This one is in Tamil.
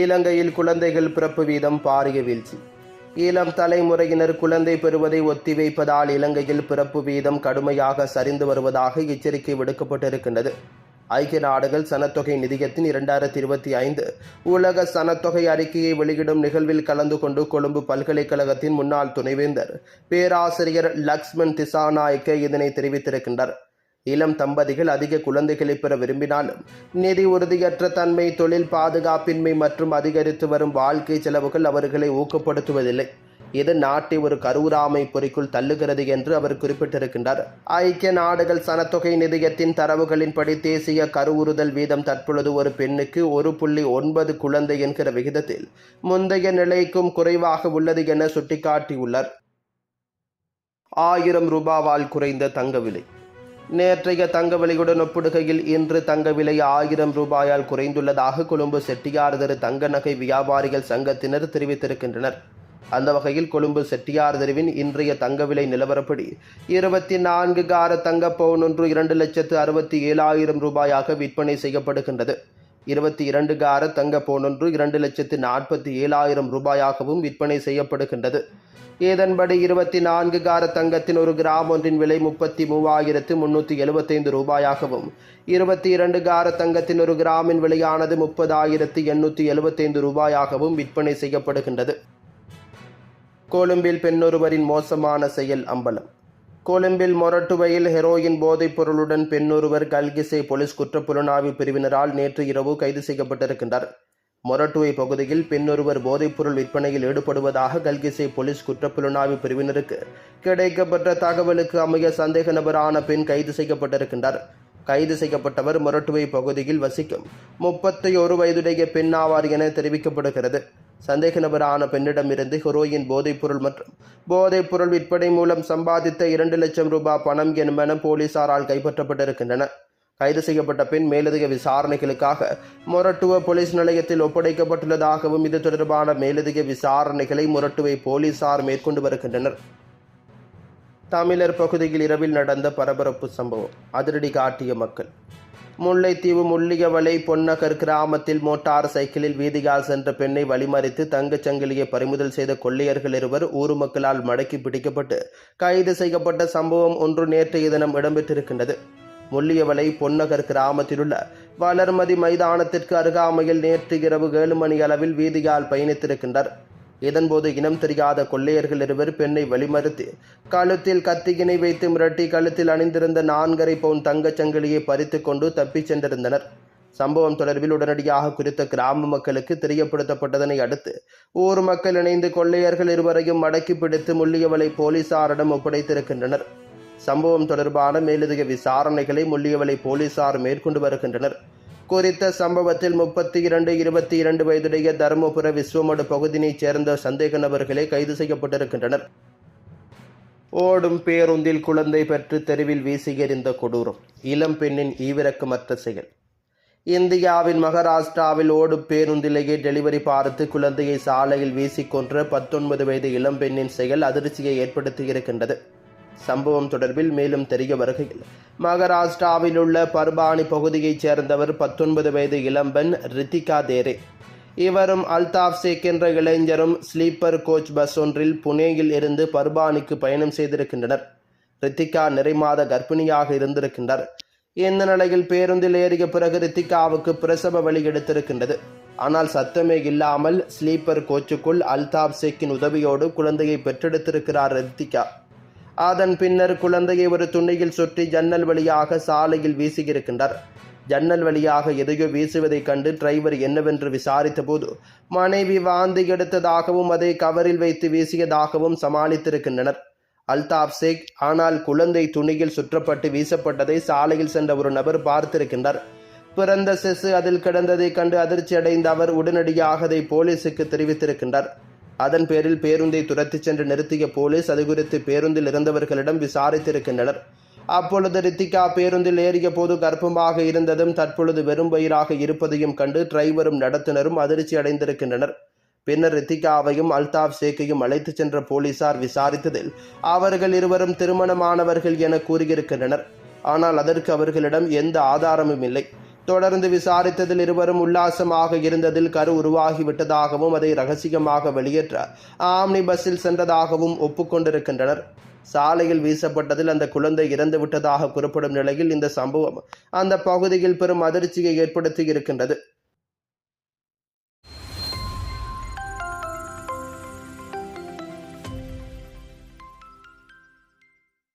இலங்கையில் குழந்தைகள் பிறப்பு வீதம் பாரிய வீழ்ச்சி. இளம் தலைமுறையினர் குழந்தை பெறுவதை ஒத்திவைப்பதால் இலங்கையில் பிறப்பு வீதம் கடுமையாக சரிந்து வருவதாக எச்சரிக்கை விடுக்கப்பட்டிருக்கின்றது. ஐக்கிய நாடுகள் சனத்தொகை நிதியத்தின் இரண்டாயிரத்தி இருபத்தி ஐந்து உலக சனத்தொகை அறிக்கையை வெளியிடும் நிகழ்வில் கலந்து கொண்டு கொழும்பு பல்கலைக்கழகத்தின் முன்னாள் துணைவேந்தர் பேராசிரியர் லக்ஷ்மண் திசாநாயக்க இதனை தெரிவித்திருக்கின்றார். இளம் தம்பதிகள் அதிக குழந்தைகளை பெற விரும்பினாலும் நிதி உறுதியற்ற தன்மை தொழில் பாதுகாப்பின்மை மற்றும் அதிகரித்து வரும் வாழ்க்கை செலவுகள் அவர்களை ஊக்கப்படுத்துவதில்லை. இது நாட்டை ஒரு கருவுராமை பொறிக்குள் தள்ளுகிறது என்று அவர் குறிப்பிட்டிருக்கின்றார். ஐக்கிய நாடுகள் சனத்தொகை நிதியத்தின் தரவுகளின்படி தேசிய கருவுறுதல் வீதம் தற்பொழுது ஒரு பெண்ணுக்கு ஒரு புள்ளி ஒன்பது குழந்தை என்கிற விகிதத்தில் முந்தைய நிலைக்கும் குறைவாக உள்ளது என சுட்டிக்காட்டியுள்ளார். ஆயிரம் ரூபாவால் குறைந்த தங்க விலை. நேற்றைய தங்க விலையுடன் ஒப்பிடுகையில் இன்று தங்க விலை ஆயிரம் ரூபாயால் குறைந்துள்ளதாக கொழும்பு செட்டியார் தெரு தங்க நகை வியாபாரிகள் சங்கத்தினர் தெரிவித்திருக்கின்றனர். அந்த வகையில் கொழும்பு செட்டியார் தெருவின் இன்றைய தங்க விலை நிலவரப்படி இருபத்தி நான்கு கார தங்க பவுன் ஒன்று இரண்டு லட்சத்து அறுபத்தி ஏழாயிரம் ரூபாயாக விற்பனை செய்யப்படுகின்றது. இருபத்தி இரண்டு கார தங்க போனொன்று இரண்டு லட்சத்து நாற்பத்தி ஏழாயிரம் ரூபாயாகவும் விற்பனை செய்யப்படுகின்றது. இதன்படி இருபத்தி நான்கு கார தங்கத்தின் ஒரு கிராம் ஒன்றின் விலை முப்பத்தி மூவாயிரத்து முன்னூற்றி எழுபத்தைந்து ரூபாயாகவும் இருபத்தி இரண்டு கார தங்கத்தின் ஒரு கிராமின் விலையானது முப்பதாயிரத்து எண்ணூற்றி எழுபத்தைந்து ரூபாயாகவும் விற்பனை செய்யப்படுகின்றது. கொழும்பில் பெண்ணொருவரின் மோசமான செயல் அம்பலம். கொழும்பில் மொரட்டுவையில் ஹெரோயின் போதைப் பொருளுடன் பெண்ணொருவர் கல்கிசை போலீஸ் குற்றப்புலனாய்வு பிரிவினரால் நேற்று இரவு கைது செய்யப்பட்டிருக்கின்றார். மொரட்டுவை பகுதியில் பெண்ணொருவர் போதைப்பொருள் விற்பனையில் ஈடுபடுவதாக கல்கிசை போலீஸ் குற்றப்புலனாய்வு பிரிவினருக்கு கிடைக்கப்பட்ட தகவலுக்கு அமைய சந்தேக நபரான பெண் கைது செய்யப்பட்டிருக்கின்றார். கைது செய்யப்பட்டவர் மொரட்டுவை பகுதியில் வசிக்கும் முப்பத்தி ஒரு வயதுடைய பெண் ஆவார் என தெரிவிக்கப்படுகிறது. சந்தேக நபரான பெண்ணிடமிருந்து ஹெரோயின் போதைப்பொருள் மற்றும் போதைப்பொருள் விற்பனை மூலம் சம்பாதித்த இரண்டு லட்சம் ரூபாய் பணம் என்பன போலீசாரால் கைப்பற்றப்பட்டிருக்கின்றன. கைது செய்யப்பட்ட பின் மேலதிக விசாரணைகளுக்காக மொரட்டுவ போலீஸ் நிலையத்தில் ஒப்படைக்கப்பட்டுள்ளதாகவும் இது தொடர்பான மேலதிக விசாரணைகளை மொரட்டுவை போலீசார் மேற்கொண்டு வருகின்றனர். தமிழர் பகுதியில் இரவில் நடந்த பரபரப்பு சம்பவம் அதிரடி காட்டிய மக்கள். முல்லைத்தீவு முள்ளியவளை பொன்னகர் கிராமத்தில் மோட்டார் சைக்கிளில் வீதியால் சென்ற பெண்ணை வழிமறித்து தங்கச் சங்கிலியை பறிமுதல் செய்த கொள்ளையர்கள் இருவர் ஊர் மக்களால் மடக்கி பிடிக்கப்பட்டு கைது செய்யப்பட்ட சம்பவம் ஒன்று நேற்றைய தினம் இடம்பெற்றிருக்கின்றது. முள்ளியவளை பொன்னகர் கிராமத்திலுள்ள வளர்மதி மைதானத்திற்கு அருகாமையில் நேற்று இரவு ஏழு மணி அளவில் வீதியால் பயணித்திருக்கின்றார். இதன்போது இனம் தெரியாத கொள்ளையர்கள் இருவர் பெண்ணை வழிமறுத்து கழுத்தில் கத்தியினை வைத்து மிரட்டி கழுத்தில் அணிந்திருந்த நான்கரை பவுன் தங்கச் சங்கிலியை பறித்து கொண்டு தப்பிச் சென்றிருந்தனர். சம்பவம் தொடர்பில் உடனடியாக குறித்த கிராம மக்களுக்கு தெரியப்படுத்தப்பட்டதனை அடுத்து ஊர் மக்கள் இணைந்து கொள்ளையர்கள் இருவரையும் மடக்கி பிடித்து முள்ளியவளை போலீசாரிடம் ஒப்படைத்திருக்கின்றனர். சம்பவம் தொடர்பான மேலதிக விசாரணைகளை முள்ளியவளை போலீசார் மேற்கொண்டு வருகின்றனர். குறித்த சம்பவத்தில் முப்பத்தி இரண்டு இருபத்தி இரண்டு வயதுடைய தருமபுர விஸ்வமடு பகுதியைச் சேர்ந்த சந்தேக நபர்களே கைது செய்யப்பட்டிருக்கின்றனர். ஓடும் பேருந்தில் குழந்தை பெற்று தெருவில் வீசி எறிந்த கொடூரம். இளம் பெண்ணின் ஈவிரக்கமற்ற செயல். இந்தியாவின் மகாராஷ்டிராவில் ஓடும் பேருந்திலேயே டெலிவரி பார்த்து குழந்தையை சாலையில் வீசிக்கொன்ற பத்தொன்பது வயது இளம்பெண்ணின் செயல் அதிர்ச்சியை ஏற்படுத்தியிருக்கின்றது சம்பவம் தொடர்பில் மேலும் தெரிய வருகையில். மகாராஷ்டிராவில் உள்ள பர்பானி பகுதியைச் சேர்ந்தவர் பத்தொன்பது வயது இளம்பெண் ரித்திகா தேரே. இவரும் அல்தாப் சேக் என்ற இளைஞரும் ஸ்லீப்பர் கோச் பஸ் ஒன்றில் புனேயில் இருந்து பர்பானிக்கு பயணம் செய்திருக்கின்றனர். ரித்திகா நிறைமாத கர்ப்பிணியாக இருந்திருக்கின்றார். இந்த நிலையில் பேருந்தில் ஏறிய பிறகு ரித்திகாவுக்கு பிரசவ வழி எடுத்திருக்கின்றது. ஆனால் சத்தமே இல்லாமல் ஸ்லீப்பர் கோச்சுக்குள் அல்தாப் சேக்கின் உதவியோடு குழந்தையை பெற்றெடுத்திருக்கிறார் ரித்திகா. அதன் பின்னர் குழந்தையை ஒரு துணியில் சுற்றி ஜன்னல் வழியாக சாலையில் வீசியிருக்கின்றார். ஜன்னல் வழியாக எதையோ வீசுவதைக் கண்டு டிரைவர் என்னவென்று விசாரித்தபோது மனைவி வாந்தி எடுத்ததாகவும் அதை கவரில் வைத்து வீசியதாகவும் சமாளித்திருக்கின்றனர். அல்தாப் சேக் ஆனால் குழந்தை துணியில் சுற்றப்பட்டு வீசப்பட்டதை சாலையில் சென்ற ஒரு நபர் பார்த்திருக்கின்றார். பிறந்த சிசு அதில் கிடந்ததைக் கண்டு அதிர்ச்சி அடைந்த அவர் உடனடியாக அதை போலீசுக்கு தெரிவித்திருக்கின்றார். அதன் பேரில் பேருந்தை துரத்திச் சென்று நிறுத்திய போலீஸ் அது குறித்து பேருந்தில் இருந்தவர்களிடம் விசாரித்திருக்கின்றனர். அப்பொழுது ரித்திகா பேருந்தில் ஏறிய போது கர்ப்பமாக இருந்ததும் தற்பொழுது வெறும் வயிறாக இருப்பதையும் கண்டு டிரைவரும் நடத்துனரும் அதிர்ச்சி அடைந்திருக்கின்றனர். பின்னர் ரித்திகாவையும் அல்தாப் ஷேக்கையும் அழைத்துச் சென்ற போலீசார் விசாரித்ததில் அவர்கள் இருவரும் திருமணமானவர்கள் என கூறியிருக்கின்றனர். ஆனால் அதற்கு அவர்களிடம் எந்த ஆதாரமும் இல்லை. தொடர்ந்து விசாரித்ததில் இருவரும் உல்லாசமாக இருந்ததில் கரு உருவாகிவிட்டதாகவும் அதை ரகசியமாக வெளியேற்ற ஆம்னி பஸ்ஸில் சென்றதாகவும் ஒப்புக்கொண்டிருக்கின்றனர். சாலையில் வீசப்பட்டதில் அந்த குழந்தை இறந்து விட்டதாக கூறப்படும் நிலையில் இந்த சம்பவம் அந்த பகுதியில் பெரும் அதிர்ச்சியை ஏற்படுத்தி இருக்கின்றது.